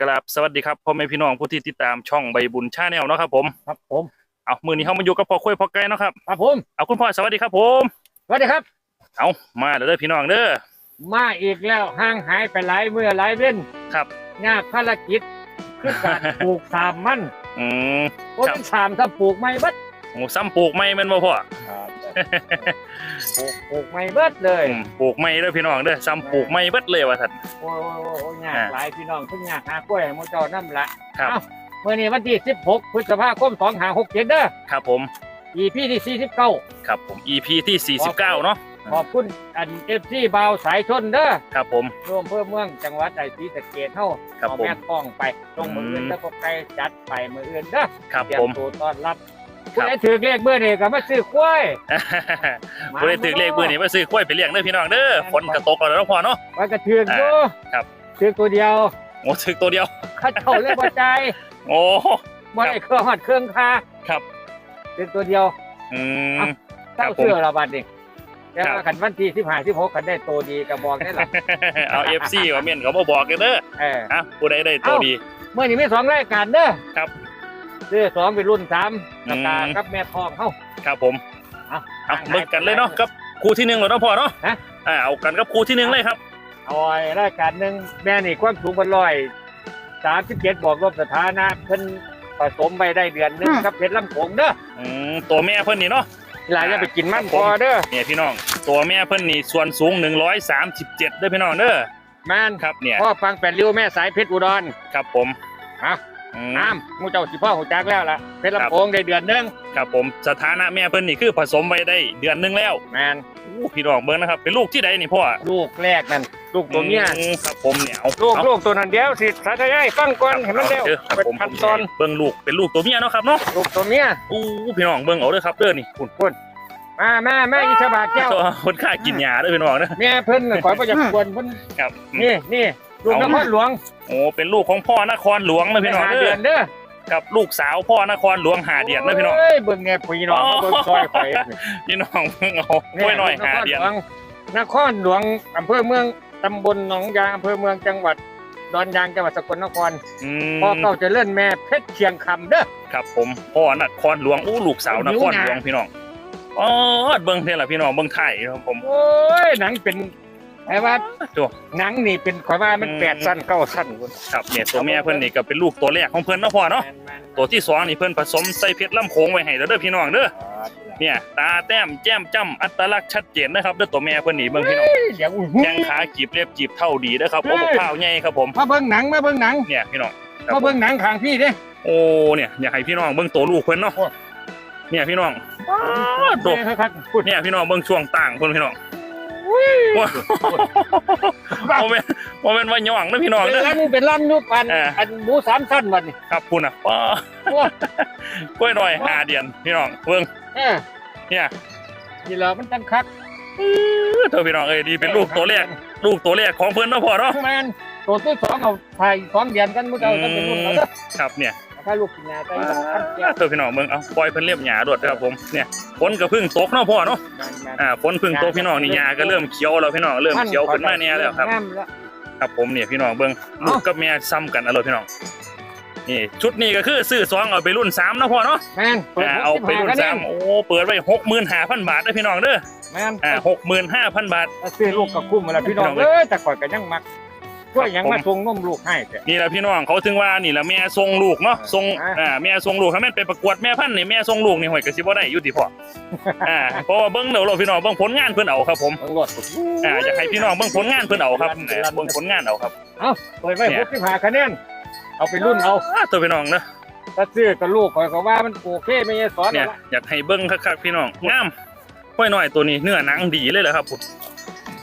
กราบสวัสดีครับพ่อแม่พี่น้องผู้ที่ติดตามช่องใบบุญชาแนลเนาะครับผมครับผมเอามือนี้เขามาอยู่กับพ่อคุยพ่อไก่เนาะครับครับผมเอาคุณพ่อสวัสดีครับผมสวัสดีครับ เอามาเด้อพี่น้องเด้อมาอีกแล้วห่างหายไปหลายเมื่อหลายเว้นครับยากภารกิจคือการปลูกสามมันอืมโอ้เป็นสามถ้าปลูกไม่เบิดโอ้ซ้ำปลูกไม่แม่นบ่พ่อ ปลูกปลูกไม่เบิดเลยอืมปลูกไม่เด้อพี่น้องเด้อซ้ำปลูกไม่เบิดเลยว่าท่าน โอ้ยโอ้ยโอ้ยโอ้ยยากอ่า หลายพี่น้องเพิ่งยากหากล้วยให้หมูเจ้านั่นละครับ เอ้าเมื่อนี้วันที่16พฤษภาคม2567เด้อ ครับผม EP ที่49 ครับผม EP ที่ 49 เนาะ ขอบคุณอัน FC บาวสายชนเด้อครับผม รวมเพื่อเมืองจังหวัดไอศรีสะเกษเฮาครับเอาผม แม่กล้องไปตรงมืออื่นอืมแล้วก็ไปจัดไปมืออื่นเด้อครับเตรียผมมตัวต้อนรับครั ผู้บใดถือเลขเบอร์นี่ก็มาซื้อกล้วยผู้ใดถึกเลขมือนี่มาซื้อกล้วยไปเลี้ยงเด้อพี่น้องเด้อฝนกระตกแล้วเนาะพ่อเนาะไว้ก็ถือกอยู่ครับถือกตัวเดียวโอ้ถึกตัวเดียวเข้าเจ้าเลยบ่ใจายโอ้บ่ได้เครื่องฮอดเครื่องคาครับถือกตัวเดียวอืมครัครัเจ้าบผมเสื้อละบัดนี่แต่ครับว่าคันวันที่15 16คันได้ตัวดีก็บอกได้ล่ะเอา FC ว่าเม่นเขาบ่บอกกันเด้อเอออะผู้ใดได้ตัวเอ้าดี เมื่อนี้มีสองรายการเด้อครับ ซื้อสองเป็นรุ่นสามอืมราคากับแม่ทองเฮาครับผมเอาเอาเบิ่งกันเลยเนาะกับครูที่หนึ่งแล้วเนาะพ่อเนาะฮะ อ่าเอากันกับครูที่หนึ่งเลยครับ เอาไว้รายการหนึงแม่นี่ความสูงเพิ่นร้อย37บอกรวมสถานะเพิ่นผสมไปได้เดือนหนึงกับเพชรลำโขงเด้ออืมตัวแม่เพิ่นนี่เนาะ หลายอย่าไปกินมันครับพผมอเด้อเนี่ยพี่น้องตัวแม่เพิ่นนี่ส่วนสูง 137เด้อพี่น้องเด้อแม่นครับเนี่ยพ่อฟังแปดริ้วแม่สายเพชรอุดรครับผมฮะ อืมน้ำหมูเจ้าสิพ่อหูจักแล้วล่ะเพชรลำโขงได้เดือนหนึงครับผมสถานะแม่เพิ่นนี่คือผสมไว้ได้เดือนหนึงแล้วแม่นอู้พี่น้องเบิ่งนะครับ เป็นลูกที่ใดนี่พ่อลูกแรกนั่นลูกตัวเมียอืมครับผมเนี่ยเอาลูกเอาลูกตัวนั้นเดียวสิสาธยายฟังก่อนให้มันเร็วอาด้อครับเป็นผมพันตอนเบิ่งลูกเป็นลูกตัวเมียเนาะครับเนาะลูกตัวเมียอู้พี่น้องเบิ่งเอาเด้อครับเด้อนี่คุณมาแม่แม่อิสบาแก้วตัวคนค่ากินยาเด้อพี่น้องเด้อแม่เพิ่นน่ะขอยบ่อยากกวนเพิ่นครับนี่นี่ ลูกนครหลวงโอ้เป็นลูกของพ่อนครหลวงนะพี่น้องหาเด้เดืออนเด้อกับลูกสาวพ่อนครหลวงหาเดียนนะพี่น้องเอ้ยเบิ่งแน่พี่น้องมาเบิ่งซอยข่อยพี่น้องเพิ่งเอากล้วยหน่อยหาเดียนนครหลวงอำเภอเมืองตำบลหนองยางอำเภอเมืองจังหวัดดอนยางจังหวัดสกลนครอืมพ่อเก่าเจะเลื่อนแม่เพชรเชียงคำเด้อครับ ผมพ่อนครหลวงอู้ลูกสาวนครหลวงพี่น้องอ๋อเบิ่งเท่าล่ะพี่น้องเบิ่งไทยครับผมโอ้ยหนังเป็น ไอ้ว่าตัวหนังนี่เป็นข่อยว่ามันอืมแปดสั้นเก้าสั้นคุณครับเนี่ยตัวแม่เพิ่นนี่ก็เป็นลูกตัวแรกของเพิ่นเนาะพ่อเนาะตัวที่สองนี่เพิ่นผสมใส่เพชรลำโขงไว้ให้แล้วเด้อพี่น้องเด้อเนี่ยตาแต้มแจ้มจ้ำอัตลักษณ์ชัดเจนนะครับเด้อตัวแม่เพิ่นนี่เบิ่งพี่น้องเดี๋ยวอุ้ยแข้งขากีบเรียบกีบเท่าดีเด้อครับโอ้เฮ้บยข้าวใหญ่ครับผมมาเบิ่งหนังมาเบิ่งหนังเนี่ยพี่น้องครับมาผมเบิ่งหนังข้างพี่เด้โอ้เนี่ยอยากให้พี่น้องเบิ่งตัวลูกเพิ่นเนาะโอ้เนี่ยพี่น้องโดเด้ครับพูดเนี่ยพี่น้องเบิ่งช่วงต่างเพิ่นพี่น้อง ว้าวโมเมนโมเมนว่าย่องนะพี่น้องเป็นเด้อลั่นเป็นลั่นยุบอันเอออันหมูสามสั้นวันนี้ครับคุณอะป้าโอ้ยกล้วยหน่อยหาเดียนพี่น้องเบิ่งเออเนี่ยนี่แหละมันจังคักเธอพี่น้องเอ้ยดีเป็นลูกตัวแรกลูกตัวแรกของเพิ่นเนาะพ่อเนาะ แมนตัวที่สองเอาถ่ายสองเดือนกันมุดเอาต้องเป็นรุ่นแล้วเด้อ ครับเนี่ย ถ้าลูกกินยาไปสำคัญแก้วเธอพี่น้องเบิ่งเอาปล่อยเพิ่นเรียบหญ้าโดดเด้อครับผมเนี่ยฝนก็เพิ่งตกเนาะพ่อเนาะแม่นอ่าฝนเพิ่งตกพี่น้องนี่หญ้าก็เริ่มเขียวแล้วพี่น้องเริ่มๆเขียวขึ้นมาแน่แล้วครับงามแล้วครับผมเนี่ยพี่น้องเบิ้งลูกกับแม่ซ้ำกันอร่อยพี่น้องนี่ชุดนี้ก็คือซื้อสองเอาไปรุ่นสามนะพ่อเนาะแม่นเปิดอ่าเอาไปรุ่น65คะแสามโอ้เปิดไว้หกหมื่นห้าพันบาทนะพี่น้องเด้อแม่นอ่าหกหมื่นห้าพันบาทถ้าซื้อลูกกับคุ้มมาแล้วพี่น้องพี่น้องเอ้ยแต่ก่อนก็ยังมัก ช่วยยังครับผมมาส่งนมลูกให้แต่ นี่แหละพี่น้องเขาถึงว่านี่แหละแม่ทรงลูกเนาะทรงอ่า อ่าแม่ทรงลูกถ้าแม่นไปประกวดแม่พันธุ์นี่แม่ทรงลูกนี่ห่วยกระสิบ่ได้อยุติพ่ออ่าเพราะว่าเบิ้งเดี๋ยวเราพี่น้องเบิ้งผลงานเพิ่นเอาครับผมเบิ่งรถอ่าอยากให้พี่น้องเบิ้งผลงานเพิ่นเอาครับรันรันเบิ้งผลงานเอาครับเอาเปิดไว้เนี่ยหกสิบห้าคะแนนเอาไปรุ่นเอาอ่าตัวพี่น้องเนาะถ้าซื้อกับลูกข่อยก็ว่ามันโอเคไม่ใช่สอนเนี่ยเอาละอยากให้เบิ้งคักๆพี่น้องงามห้อยหน่อยตัวนี้เนื้อหนังดีเลยเหรอครับผม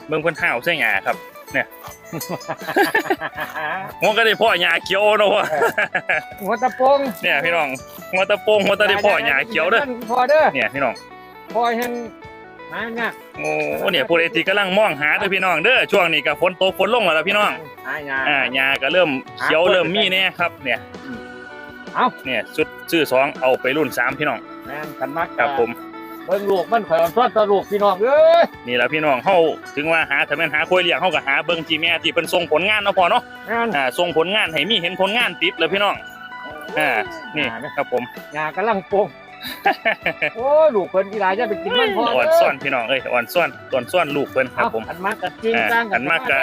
เบิ้งเพิ่นห้าวใส่หยาครับ มันก็ได้พ่อหญ้าเขียวเนาะพ่อหัวตะโปงเนี่ยพี่น้องหัวตะโปงหัวตะได้พ่อหญ้าเขียวเด้อพอเด้อเนี่ยพี่น้องพอเห็นหายเนี่ยโอ้เนี่ยผู้ใดที่กำลังมองหาเด้อพี่น้องเด้อช่วงนี้ก็ฝนตกฝนลงแล้วล่ะพี่น้องหายยาอ่าหญ้าก็เริ่มเขียวเริ่มมีแน่ครับ เนี่ยเอาเนี่ยชุดชื่อสองเอาไปรุ่นสามพี่น้องแม่นกันมักครับผม เบิ่งลูกมันข่อยอ่อนซ้อนตะลูกพี่น้องเอ้ยนี่แหละพี่น้องเฮาถึงว่าหาถ้าแม่นหาคุยเลี้ยงเฮาก็หาเบิ่งที่แม่ที่เพิ่นส่งผลงานเนาะพ่อเนาะงานอ่าส่งผลงานให้มีเห็นผลงานติดเลยพี่น้องอ่านี่ครับผมงากำลังโป่งโอ้ลูกเพิ่นกีฬาจะไปกินมันพออ่อนซ่อนพี่น้องเอ้ยอ่อนซ่อนอ่อนซ่อนลูกเพิ่นครับผมอันมากกับจริงอ่าจังอันมากก็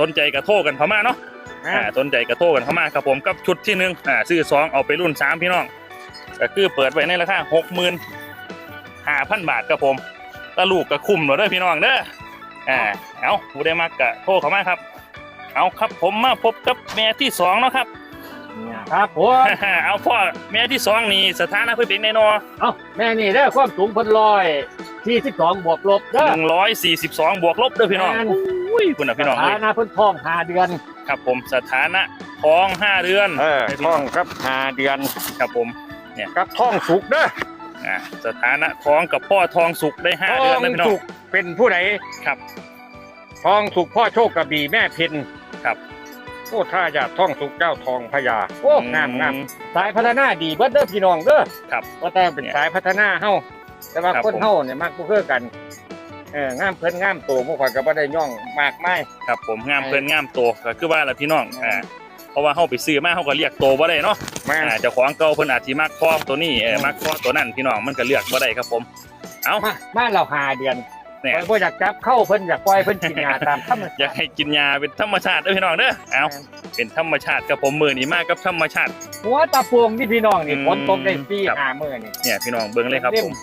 สนใจกระโทรกันเข้ามาเนาะอ่าอ่าสนใจกระโทรกันเข้ามาครับผมกับชุดที่หนึ่งอ่าซื้อสองเอาไปรุ่นสามพี่น้องก็คือเปิดไว้ในราคาหกหมื่น ห้าพันบาทครับผมตะลูกก็คุ้มเนาะเด้อพี่น้องเด้ออ่าเอาผู้ได้มากกะโทรเข้ามาครับ เอาครับผมมาพบกับแม่ที่สองเนาะครับ ครับผมเอาพ่อแม่ที่สองนี่สถานะเพื่อเป็นแน่นอนเอ้าแม่นี่เด้อความสูงเพิ่นร้อยที่สิบสองบวกลบเด้อหนึ่งร้อยสี่สิบสองบวกลบเด้อพี่น้องแม่นอุ้ยคุณน่ะพี่น้องฐาเอ้ยนะเพิ่นท้องห้าเดือนครับผมสถานะท้องห้าเดือนเออให้พี่ท้น้องครับห้าเดือนครับผม กับท้องสุกเด้อ อ่าสถานะท้องกับพ่อทองสุกได้ห้าเดือนนะพี่น้อง สุกเป็นผู้ใดครับท้องสุกพ่อโชคกระบี่แม่เพ็ญครับ โอ้ถ้าอยากท้องสุกเจ้าทองพญาโอ้งามงามสายพัฒนาดีเบิดเด้อพี่น้องเด้อครับ ว่าแต่เป็นสายพัฒนาเฮาแต่ว่าครับคนผม เฮาเนี่ยมักบ่คือกันเอองามเพิ่นงามโตพวกข่อยก็บ่ได้ย่องมากมาย ครับผมงามเพิ่นงามโตก็คือว่าล่ะพี่น้องอ่า เพราะว่าเฮาไปซื้อมาเฮาก็เรียกโตบ่ได้เนาะแม่นอ่าเจ้าของเก่าเพิ่นอาจสิมักคล้องตัวนี้เออมักคล้องตัวนั้นพี่น้องมันก็เลือกบ่ได้ครับผม เอ้า มามาเราหาเดือนเนี่ยข่อยบ่อยากจับเข้าเพิ่นอยากปล่อยเพิ่นกินยาตามธรรมอยากให้กินยาเป็นธรรมชาติเด้อพี่น้องเด้อเอ้าเป็นธรรมชาติกับผมมือนี้มากกับธรรมชาติ หัวตะพวงนี่พี่น้องนี่อืมฝนตกได้ปีครับ หามื้อนี่เนี่ยพี่น้องเบิ่งเลยครับผม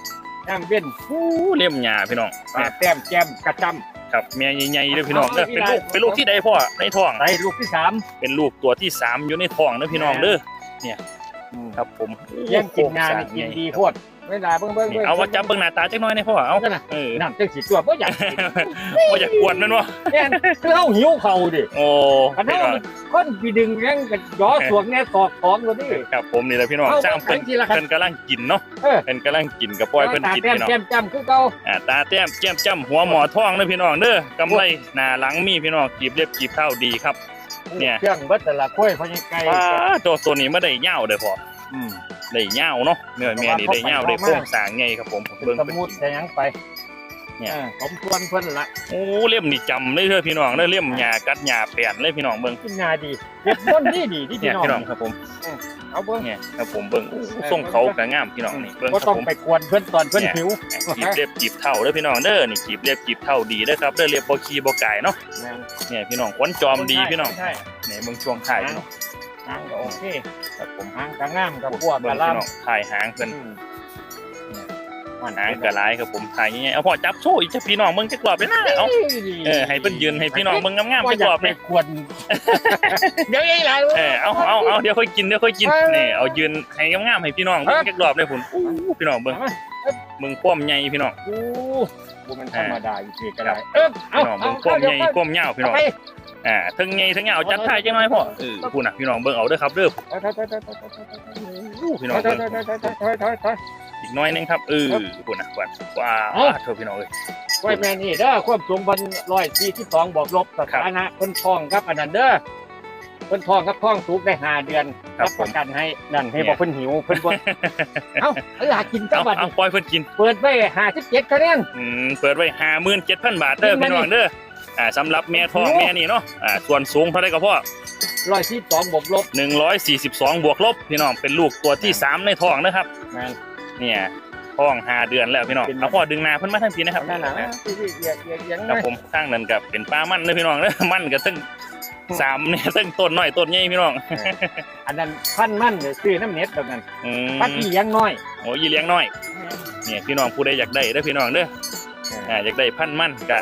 น้ำเว้นอู้เลี่ยมหญ้าพี่น้องปลาแต้มแจ่มกระจำ ครับแม่ใหญ่ๆเด้อพี่น้องเด้อเอาเป็นลูกเอาเป็นลูกที่ใดพ่อในท้องใส่ลูกที่สามเป็นลูกตัวที่สามอยู่ในท้องเด้อพี่น้องเด้อครับผมเลี้ยงกินงานนี่กินดีโพด เวลาเบิ่งเบิ่งนี่บิ่งเอาว่าจับเบิ่งหน้าตาจักหน่อยในพ่อเอาเอากันนะเออน้ำจังสิตัวบ่อยากกินบ่อยากกวนแมันบ่แม่นคือเฮาหิวเขาดิโอ้อันพี่นั้นน้องมันคนพี่ดึงแม่งกันย้อสวงแน่สอกของตัวนี้ครับผมนี่แหละพี่น้องเอาจ้างเพิ่นเอาทีละครับเพิ่นกำลังกินเนาะเออเพิ่นกำลังกินกับปล่อยเพิ่นตากินแต้มพี่น้องแจ่มจ้ำคือเก่าอ่าตาแต้มแก้มจ้ำหัวหมอท้องเด้อพี่น้องเด้อกำไรหน้าหลังมีพี่น้องกีบเล็บกีบเท้าดีครับเนี่ยเครื่องเบิดแต่ละกล้วยพอยังไกลป้าตัวตัวนี้ไม่ได้เหย้าเด้อพ่ออืม ได้เหย้าเนาะเนื้อแม่นี่ได้เหย้าได้โค้งสร้างไงครับผมผมเป็นเบิ่งสเพิ่นมุดแต่ยังไปเนี่ยออผมทวนเพิ่นละโอ้เล่มนี่จำเลยเด้อพี่น้องเด้อเล่มหญ้ากัดหญ้าแป่นเลยพี่น้องเบิ่งกินงาดีเก็บต้นนี่ดีที่เนี่ยพี่พี่น้น้อองงครับผมเอาเบิ่งเนี่ยครับผมเบิ่งอู้ทรงเขาก็งามพี่น้องนี่เบิ่งคก็รับต้องผมไปกวนเพิ่นตอนเพิ่นเนี่ยหิวจีบเล็บจีบเท่าเด้อพี่น้องเด้อนี่จีบเล็บจีบเท่าดีเด้อครับเด้อเล็บบ่ขี้บ่ไก่เนาะแม่นเนี่ยพี่น้องขวัญจอมดีพี่น้องใช่เนี่ยเบิ่งช่วงท้ายพี่น้องหางก็โอเค ครับผมหางก็งามกับพวกเบิ่กะงลาพี่มน้องถ่ายหางเพิ่นอืมหางกะหลายครับผมถ่ายยังไงเอาพ่อจับโชว์อีกจะพี่น้องเบิ่งจักรอบเลยนะเอาเออให้เพิ่นยืนให้พี่น้องเบิ่งงามๆก็จักอรยาอกบไปเลยกวนเดี๋ยวไอ้หลายเออเอาเอาเอาเดี๋ยวค่อยกินเดี๋ยวค่อยกินเออนี่เอายืนให้งามๆให้พี่น้องเบิ่งจักรอบเลยพุ่นอู้พี่น้องเบิ่งเบิ่งความใหญ่พี่น้อง บ่มันธรรมดาอีกทีก็ได้เอิ้เอาพี่น้องเบิ้งก้มเงยก้มยาพี่น้องอ่าทั้งเงยทั้งยาจัดท้ายจังหน่อยพ่อเออพูดนะพี่น้องเบิ้งเอาเด้อครับเด้อพี่น้องเบิ่งอีกน้อยนึงครับเออพูดนะกว่าว่าเธอพี่น้องเลยกล้วยแมนนี่เด้อควบสูงบนร้อยสี่สิบสองบอกลบสถานะเพิ่นทองครับอันนั้นเด้อ เพิ่นท้องครับท้องสูงได้ห้าเดือนครับรับผปมระกันให้นั่นให้บอกเพิ่นหิวเพิ่นบ่เอ้าเอาอยากกินจังเอาบัดเอานี้ปล่อยเพิ่นกิน เปิดไว้57คะแนน อืมเปิดไว้57,000บาทเด้อกินมาพี่น้องเด้ออ่าสำหรับแม่ท้องโอ้ แม่นี่เนาะอ่าส่วนสูงเท่าไหร่ก็พ่อ142บวกลบ142บวกลบพี่น้องเป็นลูกตัวที่สามในท้องนะครับแม่น เนี่ยท้องห้าเดือนแล้วพี่น้องเป็นเอาพ่อดึงหน้าเพิ่นมาทางพี่นะครับนั่นน่ะที่ที่เอียงเอียงเอียงครับนะผมข้างนั้นกับเป็นปลามันเด้อพี่น้องเด้อมันก็ทั้ง สามเนี่ยทั้งต้นน้อยต้นใหญ่พี่น้องอันนั้นพันมันเนี่ยซื้อน้ำเน็ตแบบนั้นอืมพันอีหยังน้อยโอ้ยเลี้ยงน้อยเนี่ยพี่น้องผู้ใดอยากได้เด้อพี่น้องเด้ออ่าอยากได้พันธุ์มันก็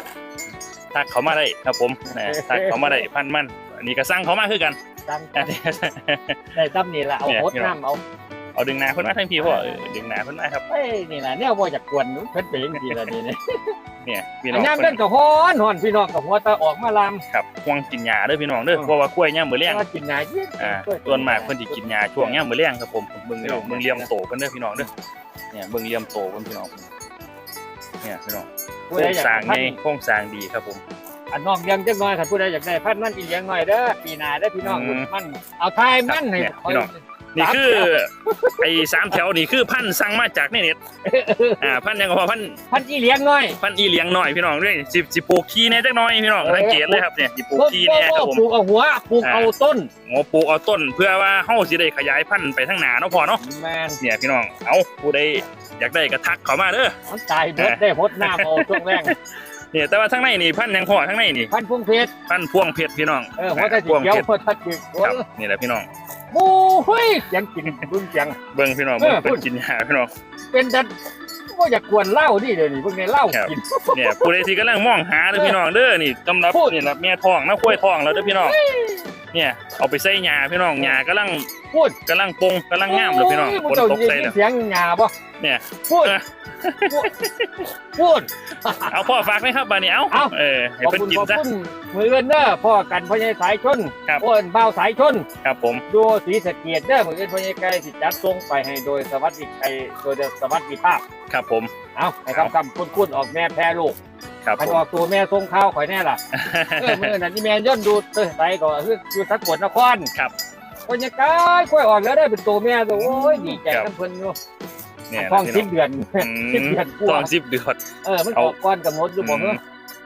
ทักเขามาได้ครับผมนะทักเขามาได้พันธุ์มันอันนี้ก็สั่งเขามาคือกันจังอะได้ซ้ำนี่ละเอาเนี่ยโคตรน้ำเอาเอาดึงหนาเพิ่นมาทั้งพี่พ่อเออดึงหนาเพิ่นมาครับเอ้ยนี่นะเนี่ยว่าจะกวนหนูเพิ่นเป็นจริงๆแล้วนี่เนี่ย เนี่ยพี่น้อัอนงน้ำเพิ่เล่นนกับฮ้อนฮ้อนพี่น้องกับหัวตาออกมาลามครับห่วงกินหญ้าเด้อพี่น้องเด้ออืมเพราะว่ากล้วยย่ามมื้อแลงว่ากินหนาเยอะอ่าส่วนมากเพิ่นสิกินหญ้าช่วงย่ามมื้อแลงครับผมเบิ่งพี่น้องเบิ่งเหลี่ยมโตเพิ่นเด้อพี่น้องเด้อเนี่ยเบิ่งเหลี่ยมโตเพิ่นพี่น้องเนี่ยพี่น้องโคผู้รใดงอยากสร้างพัใหนญ่โครงสร้างดีครับผมอันน้องเลี้ยงจังน้อยค่ะผู้ใดอยากได้พันมันอีเลี้ยงน้อยเด้อปีหน้าเด้อพี่น้องอืมมันเอาทายมันให้เนี่ยคอยพี่น้อง นี่คือไอ้สามแถวนี่คือพันธุ์สั่งมาจากในเน็ตอ่าพันธุ์ยังก็พอพันธุ์พันอีเลี้ยงน้อยพันธุ์อีเหลียงหน่อยพี่น้องด้วยสิสิปลูกขี้แน่จักหน่อยพี่น้องเออสังเกตเลยครับเนี่ยสิปลูกบ่ขี้บ่แน่ครับผมปลูกเอาหัวปลูกอ่าเอาต้นโอ้ปลูกเอาต้น เพื่อว่าเฮาสิได้ขยายพันธุ์ไปทางหน้าเนาะพอเนาะแมนเนี่ยพี่น้องเอาผู้ใดอยากได้ก็ทักเข้ามาเด้อมันตายเบิดได้พดหน้าเอาช่วงแรกเนี่ยแต่ว่าทางในนี่พันธุ์ยังพอทางในนี่พันพุ่งเพชรพันธุ์พวงเพชรพี่น้องเออหัวตะพวงเขียวเพชรพดทัดจิกครับนี่แหละพี่น้อง โอ้เฮ้ยยังกินรุ่นจังเบิ่งพี่น้องเอเบิ่งอเป็นพูดกินยาพี่น้องเป็นดันว่าอยากกวนเหล้าดิเดี๋ยวนี้พวกนี้เหล้าครับกินเนี่ยผู้ใดที่กำลังมองหาเด้อพี่น้องเด้อนี่สำหรับพูดนี่แหละแม่ท้องนะกล้วยท้องแล้วเด้อพี่น้อง เนี่ยเอาไปใส่หญ้าพี่น้องหญ้ากำลังพูดกำลังปงกำลังงามเลยพี่น้องโยฝนตกใส่มึงแล้วเสียงหยาบ่เนี่ยพูดเออพูดพูดเอาพ่อฝากไหมครับบาดนี้เอาเอาเออให้ขอบเพิ่นคุณกินขอบซะคุณมือเอินเด้อพ่อกันพ่อใหญ่สายชนครับพ่อเอินเบาวสายชนครับผมดูสีสะเกียดเด้อมือเอินพ่อใหญ่ไก่สิจัดส่งไปให้โดยสวัสดิไอโดยสวัสดิภาพครับผมเอาให้คำคำคุ้นคุ้นๆออกแม่แพ้ลูก ครับให้ผม ออกตัวแม่ทรงข้าวข่อยแน่ล่ะ เออมือนั่นที่แม่ย่นดูเตยใส่ก็คืออยู่สักกวดนครครับพ่อใหญ่ไก่ค่อยออกแล้วได้เป็นตัวแม่ตัวโอ้ยดีใจครับน้ำเพิ่นอยู่เนี่ยท้องพี่สิน้บองเดือนอืสิบมเดือนกต้อว่างสิบเดือน เออมันเอาออกก่อนกำหนดอยู่บ่อืเนาะม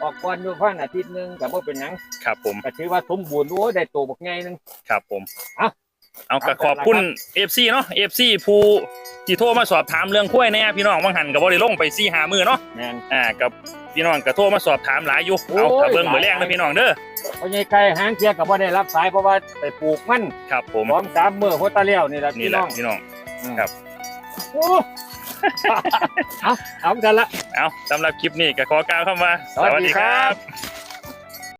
ออกก่อนอยู่พันอาทิตย์หนึงแต่ว่าเป็นหยังครับผมก็ถือว่าสมบูรณ์โอ้ยได้ตัวบักใหญ่หนึงครับผมเอา เอาก็เอาขอบคุณครับ FC เนาะ FC ผู้ที่โทรมาสอบถามเรื่องกล้วยแน่พี่น้องบางหันก็บ่ได้ลงไป4 5มื้อเนาะแม่นอ่ากับพี่น้องก็โทรมาสอบถามหลายอยู่เอาโอ้ยถ้าเบิ่งหลายมื้อแรกนะพี่น้องเด้อพ่อใหญ่ไก่หางเทียก็บ่ได้รับสายเพราะว่าไปปลูกมันครับผมพร้อมสามมื้อโฮตาเลี้ยวนี่ล่ะนี่พี่แหน้ละองพี่น้องครับโอ้เอาเอากันละเอาสำหรับคลิปนี้ก็ขอกล่าวคำว่า สวัสดีครับ